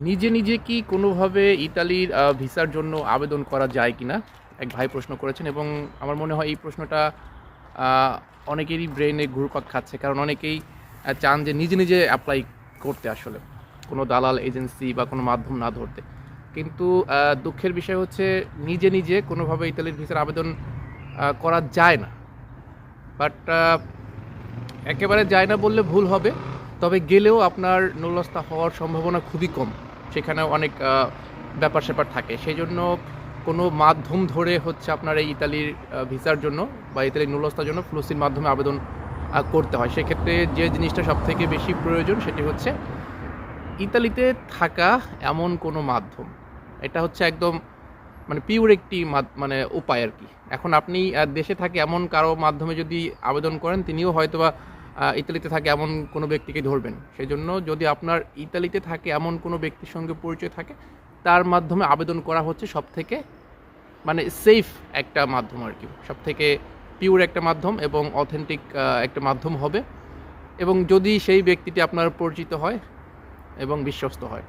নিজে নিজে কি কোনোভাবে ইতালির ভিসার জন্য আবেদন করা যায় কিনা? এক ভাই প্রশ্ন করেছেন এবং আমার মনে হয় এই প্রশ্নটা অনেকেরই ব্রেনে ঘুরপাক খাচ্ছে কারণ অনেকেই চান যে নিজে নিজে অ্যাপ্লাই করতে আসলে, কোনো দালাল এজেন্সি বা কোনো মাধ্যম না ধরতে। কিন্তু দুঃখের বিষয় হচ্ছে নিজে নিজে কোনোভাবে ইতালির ভিসার আবেদন করা যায় না। বাট একেবারে যায় না বললে ভুল হবে, তবে গেলেও আপনার নুলস্তা হওয়ার সম্ভাবনা খুবই কম। সেখানে অনেক ব্যাপার স্যাপার থাকে। সেই জন্য কোনো মাধ্যম ধরে হচ্ছে আপনার এই ইতালির ভিসার জন্য বা ইতালির নুলস্তার জন্য ফ্লুসির মাধ্যমে আবেদন করতে হয়। সেক্ষেত্রে যে জিনিসটা সব থেকে বেশি প্রয়োজন সেটি হচ্ছে ইতালিতে থাকা এমন কোনো মাধ্যম। এটা হচ্ছে একদম মানে পিওর একটি মানে উপায় আর কি। এখন আপনি দেশে থাকে এমন কারও মাধ্যমে যদি আবেদন করেন, তিনিও হয়তোবা ইতালিতে থাকে এমন কোনো ব্যক্তিকে ধরবেন সেই জন্য যদি আপনার ইতালিতে থাকে এমন কোনো ব্যক্তির সঙ্গে পরিচয় থাকে, তার মাধ্যমে আবেদন করা হচ্ছে সব থেকে মানে সেফ একটা মাধ্যম আর কি। সব থেকে পিওর একটা মাধ্যম এবং অথেন্টিক একটা মাধ্যম হবে। এবং যদি সেই ব্যক্তিটি আপনার পরিচিত হয় এবং বিশ্বস্ত হয়।